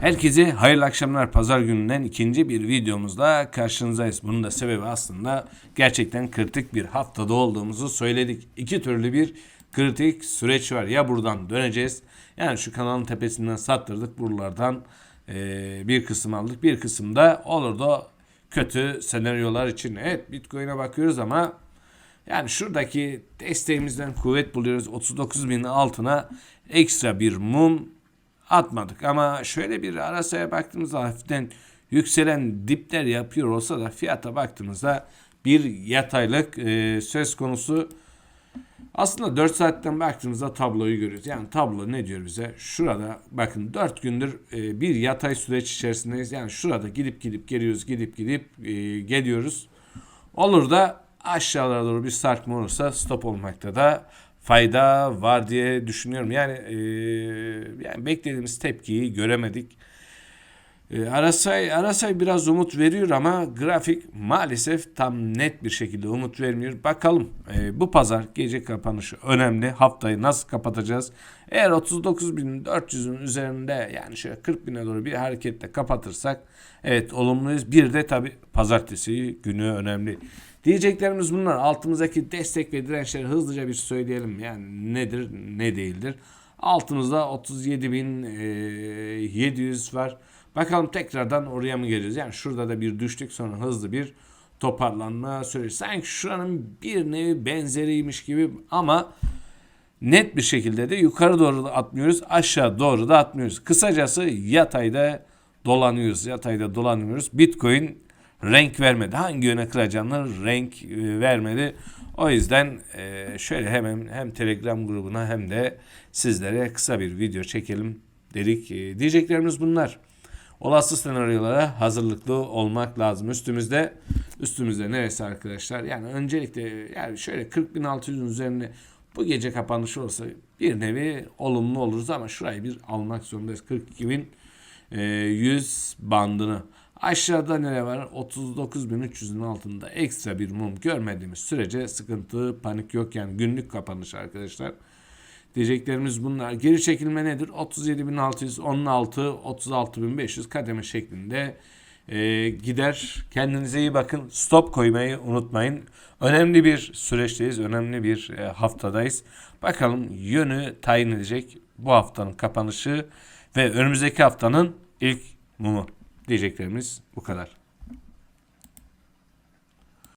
Herkese hayırlı akşamlar. Pazar gününden ikinci bir videomuzla karşınızdayız. Bunun da sebebi aslında gerçekten kritik bir haftada olduğumuzu söyledik. İki türlü bir kritik süreç var. Ya buradan döneceğiz. Yani şu kanalın tepesinden sattırdık. Buralardan eee, bir kısım aldık. Bir kısım da olur da kötü senaryolar için. Evet Bitcoin'e bakıyoruz ama yani şuradaki desteğimizden kuvvet buluyoruz. 39 binin altına ekstra bir mum atmadık. Ama şöyle bir arasaya baktığımızda hafiften yükselen dipler yapıyor olsa da fiyata baktığımızda bir yataylık e, söz konusu. Aslında 4 saatten baktığımızda tabloyu görüyoruz. Yani tablo ne diyor bize? Şurada bakın 4 gündür e, bir yatay süreç içerisindeyiz. Yani şurada gidip gidip geliyoruz, gidip gidip e, geliyoruz. Olur da aşağılara doğru bir sarkma olursa stop olmakta da fayda var diye düşünüyorum. Yani e, yani beklediğimiz tepkiyi göremedik. E, Arasay Arasay biraz umut veriyor ama grafik maalesef tam net bir şekilde umut vermiyor. Bakalım e, bu pazar gece kapanışı önemli. Haftayı nasıl kapatacağız? Eğer 39.400'ün üzerinde yani şöyle 40 bine doğru bir hareketle kapatırsak evet olumluyuz. Bir de tabi pazartesi günü önemli. Diyeceklerimiz bunlar. Altımızdaki destek ve dirençleri hızlıca bir söyleyelim. Yani nedir ne değildir. Altımızda 37.700 var. Bakalım tekrardan oraya mı geleceğiz? Yani şurada da bir düştük sonra hızlı bir toparlanma süreci. Sanki şuranın bir nevi benzeriymiş gibi ama net bir şekilde de yukarı doğru da atmıyoruz, aşağı doğru da atmıyoruz. Kısacası yatayda dolanıyoruz, yatayda dolanıyoruz. Bitcoin renk vermedi. Hangi yöne kıracağını renk e, vermedi. O yüzden e, şöyle hemen hem Telegram grubuna hem de sizlere kısa bir video çekelim dedik. E, Diyeceklerimiz bunlar. Olası senaryolara hazırlıklı olmak lazım. Üstümüzde üstümüzde neresi arkadaşlar? Yani öncelikle yani şöyle 40.600'ün üzerine bu gece kapanış olsa bir nevi olumlu oluruz ama şurayı bir almak zorundayız. 42.100 bandını. Aşağıda ne var? 39.300'ün altında ekstra bir mum görmediğimiz sürece sıkıntı, panik yok. Yani günlük kapanış arkadaşlar. Diyeceklerimiz bunlar. Geri çekilme nedir? 37.600, 16, 36.500 kademe şeklinde e, gider. Kendinize iyi bakın. Stop koymayı unutmayın. Önemli bir süreçteyiz. Önemli bir e, haftadayız. Bakalım yönü tayin edecek bu haftanın kapanışı ve önümüzdeki haftanın ilk mumu. Diyeceklerimiz bu kadar.